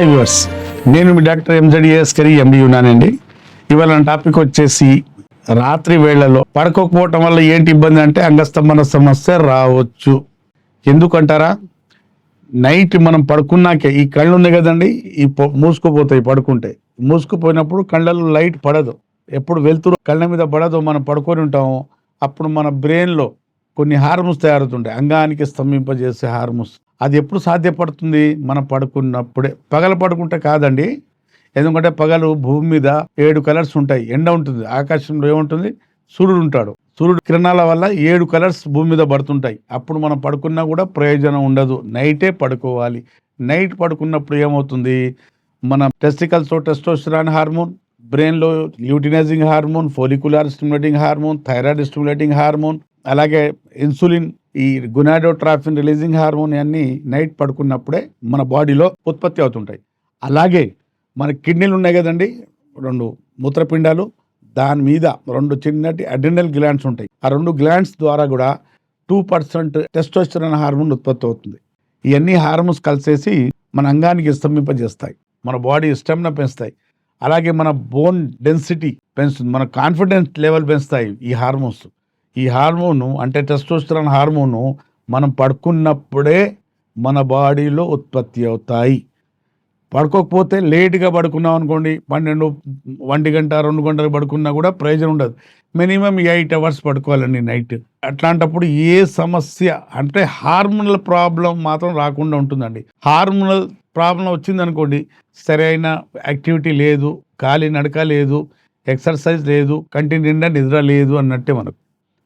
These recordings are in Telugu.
హాయ్ వ్యూవర్స్ నేను మీ డాక్టర్ ఎంజడిఎస్ కరీ ఎండి ఉన్నానండి ఇవాళ టాపిక్ వచ్చేసి రాత్రి వేళలో పడుకోకపోవటం వల్ల ఏంటి ఇబ్బంది అంటే అంగస్తంభన సమస్య రావచ్చు. ఎందుకంటారా? నైట్ మనం పడుకున్నాకే ఈ కళ్ళు ఉన్నాయి కదండి ఈ మూసుకుపోతాయి పడుకుంటే. మూసుకుపోయినప్పుడు కళ్ళలో లైట్ పడదు. ఎప్పుడు వెళ్తురు కళ్ళ మీద పడదు మనం పడుకొని ఉంటాము అప్పుడు మన బ్రెయిన్లో కొన్ని హార్మోన్స్ తయారవుతుంటాయి. అంగానికి స్తంభింపజేసే హార్మోన్స్. అది ఎప్పుడు సాధ్యపడుతుంది? మనం పడుకున్నప్పుడే. పగల పడుకుంటే కాదండి. ఎందుకంటే పగలు భూమి మీద ఏడు కలర్స్ ఉంటాయి. ఎండ ఉంటుంది ఆకాశంలో ఏముంటుంది? సూర్యుడు ఉంటాడు. సూర్యుడు కిరణాల వల్ల ఏడు కలర్స్ భూమి మీద పడుతుంటాయి. అప్పుడు మనం పడుకున్నా కూడా ప్రయోజనం ఉండదు. నైటే పడుకోవాలి. నైట్ పడుకున్నప్పుడు ఏమవుతుంది? మన టెస్టికల్స్లో టెస్టోస్టిరాన్ హార్మోన్ బ్రెయిన్లో luteinizing hormone follicular stimulating hormone thyroid stimulating hormone అలాగే ఇన్సులిన్ ఈ గునాడోట్రాఫిన్ రిలీజింగ్ హార్మోన్ అన్నీ నైట్ పడుకున్నప్పుడే మన బాడీలో ఉత్పత్తి అవుతుంటాయి. అలాగే మన కిడ్నీలు ఉన్నాయి కదండి రెండు మూత్రపిండాలు దాని మీద రెండు చిన్నటి అడ్రినల్ గ్లాండ్స్ ఉంటాయి. ఆ రెండు గ్లాండ్స్ ద్వారా కూడా టూ పర్సెంట్ టెస్టోస్టెరాన్ హార్మోన్ ఉత్పత్తి అవుతుంది. ఇవన్నీ హార్మోన్స్ కలిసేసి మన అంగానికి స్తంభింపజేస్తాయి. మన బాడీ స్టెమినా పెంచుతాయి. అలాగే మన బోన్ డెన్సిటీ పెంచుతుంది. మన కాన్ఫిడెన్స్ లెవెల్ పెంచుతాయి ఈ హార్మోన్స్. ఈ హార్మోను అంటే టెస్టోస్టరాన్ హార్మోను మనం పడుకున్నప్పుడే మన బాడీలో ఉత్పత్తి అవుతాయి. పడుకోకపోతే లేట్గా పడుకున్నాం అనుకోండి పన్నెండు ఒంటి గంట రెండు గంటలు పడుకున్నా కూడా ప్రయోజనం ఉండదు. మినిమం ఎయిట్ అవర్స్ పడుకోవాలండి నైట్. అట్లాంటప్పుడు ఏ సమస్య అంటే హార్మోనల్ ప్రాబ్లం మాత్రం రాకుండా ఉంటుందండి. హార్మోనల్ ప్రాబ్లం వచ్చిందనుకోండి సరైన యాక్టివిటీ లేదు ఖాళీ నడక లేదు ఎక్సర్సైజ్ లేదు కంటి నిండా నిద్ర లేదు అన్నట్టే మనకు.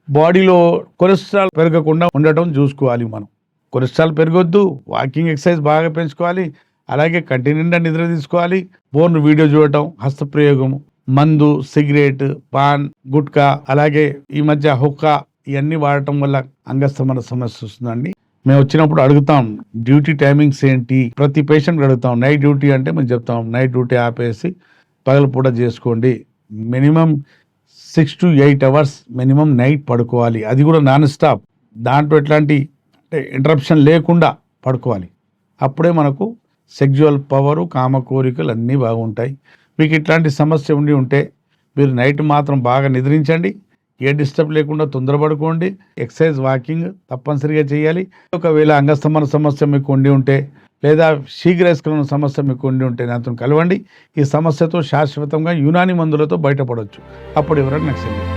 బాడీలో కొలెస్ట్రాల్ పెరగకుండా ఉండటం చూసుకోవాలి మనం. కొలెస్ట్రాల్ పెరగొద్దు వాకింగ్ ఎక్సర్సైజ్ బాగా పెంచుకోవాలి అలాగే కంటి నిండా నిద్ర తీసుకోవాలి బోర్న్ వీడియో చూడటం హస్తప్రయోగం మందు సిగరెట్ పాన్ గుట్కా అలాగే ఈ మధ్య హుక్కా ఇవన్నీ వాడటం వల్ల అంగస్తమన సమస్య వస్తుందండి. మేము వచ్చినప్పుడు అడుగుతాం డ్యూటీ టైమింగ్స్ ఏంటి? ప్రతి పేషెంట్ అడుగుతాం నైట్ డ్యూటీ అంటే మేము చెప్తాం నైట్ డ్యూటీ ఆపేసి పగలపూట చేసుకోండి. Minimum six to eight hours minimum night పడుకోవాలి. అది కూడా నాన్ స్టాప్ దాంట్లో ఎట్లాంటి అంటే ఇంటరప్షన్ లేకుండా పడుకోవాలి. అప్పుడే మనకు సెక్జువల్ పవరు కామ కోరికలు అన్నీ బాగుంటాయి. మీకు ఇట్లాంటి సమస్య ఉండి ఉంటే మీరు నైట్ మాత్రం బాగా నిద్రించండి. ఏ డిస్టర్బ్ లేకుండా తొందరపడుకోండి. ఎక్సర్సైజ్ వాకింగ్ తప్పనిసరిగా చేయాలి. ఒకవేళ అంగస్తంభన సమస్య మీకు ఉండి ఉంటే లేదా శీఘ్రస్ఖలన సమస్య మీకు ఉండి ఉంటే అతను కలవండి. ఈ సమస్యతో శాశ్వతంగా యునాని మందులతో బయటపడవచ్చు అప్పుడు ఎవరైనా నచ్చింది